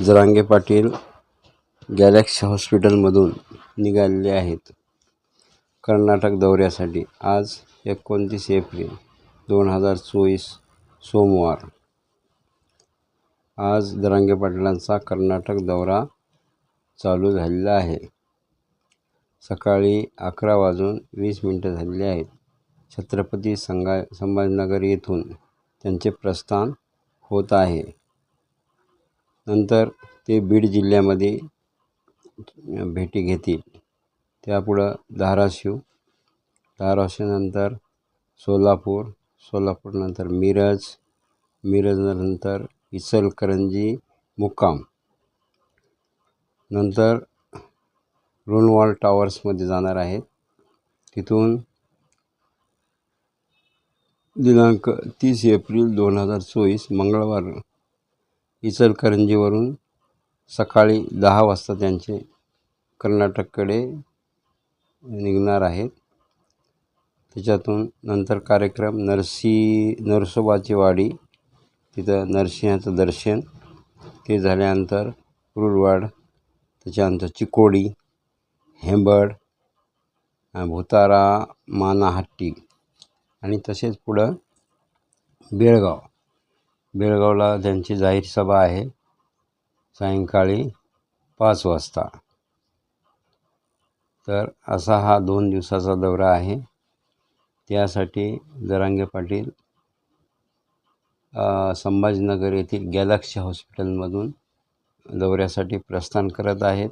Jarange Patil Galaxy हॉस्पिटलमधून निघालेले आहेत. कर्नाटक दौऱ्यासाठी आज एकोणतीस एप्रिल दोन हजार चोवीस सोमवार. आज जरांगे पाटलांचा कर्नाटक दौरा चालू झालेला आहे. सकाळी अकरा वाजून वीस मिनटं झालेली आहेत. छत्रपती संगा संभाजीनगर येथून त्यांचे प्रस्थान होत आहे. नंतर ते बीड जिल्ह्यामध्ये भेटी घेतील. त्यापुढं धाराशिव धाराशिवनंतर सोलापूर सोलापूरनंतर मिरज मिरजनंतर इचलकरंजी मुक्काम. नंतर रोनवॉल टॉवर्समध्ये जाणार आहेत. तिथून दिनांक तीस एप्रिल दोन हजार चोवीस मंगळवार इचलकरंजीवरून सकाळी दहा वाजता त्यांचे कर्नाटककडे निघणार आहेत. त्याच्यातून नंतर कार्यक्रम नरसी नरसोबाची वाडी तिथं नरसिंहाचं दर्शन ते झाल्यानंतर कुरुडवाड त्याच्यानंतर चिकोडी हेंबड भुतारा मानाहट्टी आणि तसेच पुढं बेळगाव. बेळगावला त्यांची जाहीर सभा आहे सायंकाळी पाच वाजता. तर असा हा दोन दिवसाचा दौरा आहे. त्यासाठी जरांगे पाटील संभाजीनगर येथील गॅलक्सी हॉस्पिटलमधून दौऱ्यासाठी प्रस्थान करत आहेत.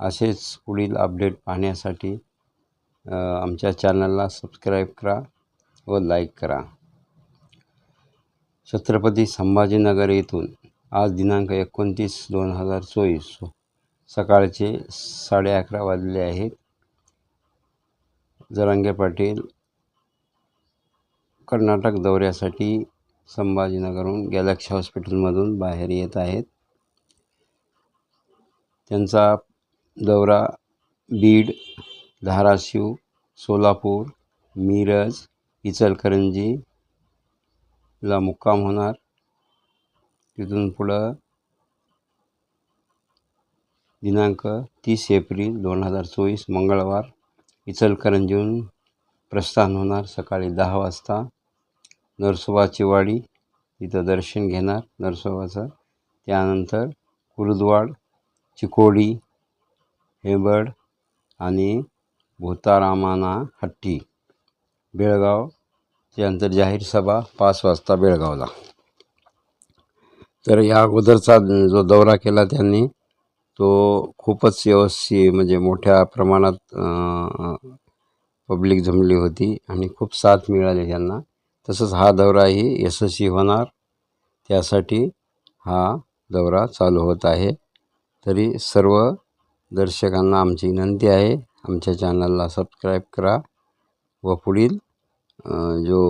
असेच पुढील अपडेट पाहण्यासाठी आमच्या चॅनलला सबस्क्राईब करा व लाईक करा. छत्रपती संभाजीनगर येथून आज दिनांक एकोणतीस दोन हजार चोवीस सकाळचे साडे अकरा वाजले आहेत. जरांगे पाटील कर्नाटक दौऱ्यासाठी संभाजीनगरहून गॅलक्सी हॉस्पिटलमधून बाहेर येत आहेत. त्यांचा दौरा बीड धाराशिव सोलापूर मिरज इचलकरंजी ला मुक्काम होणार. तिथून पुढं दिनांक तीस एप्रिल दोन हजार चोवीस मंगळवार इचलकरंजीहून प्रस्थान होणार. सकाळी दहा वाजता नरसोबाची वाडी तिथं दर्शन घेणार नरसोबाचं. त्यानंतर कुरुदवाड चिकोडी हेबड आणि भूतारामाना हट्टी बेळगाव त्यानंतर जाहीर सभा पाच वाजता बेळगावला. तर या अगोदरचा जो दौरा केला त्यांनी तो खूपच व्यवस्थित म्हणजे मोठ्या प्रमाणात पब्लिक जमली होती आणि खूप साथ मिळाली त्यांना. तसंच हा दौराही यशस्वी होणार. त्यासाठी हा दौरा चालू होत आहे. तरी सर्व दर्शकांना आमची विनंती आहे आमच्या चॅनलला सबस्क्राईब करा व पुढील जो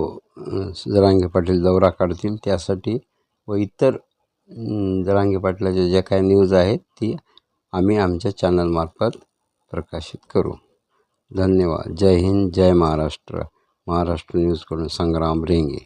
जरांगे पाटील दौरा काढतील त्यासाठी व इतर जरांगे पाटलाच्या ज्या काही न्यूज आहेत ती आम्ही आमच्या चॅनलमार्फत प्रकाशित करू. धन्यवाद. जय हिंद जय महाराष्ट्र. महाराष्ट्र न्यूजकडून संग्राम रेंगे.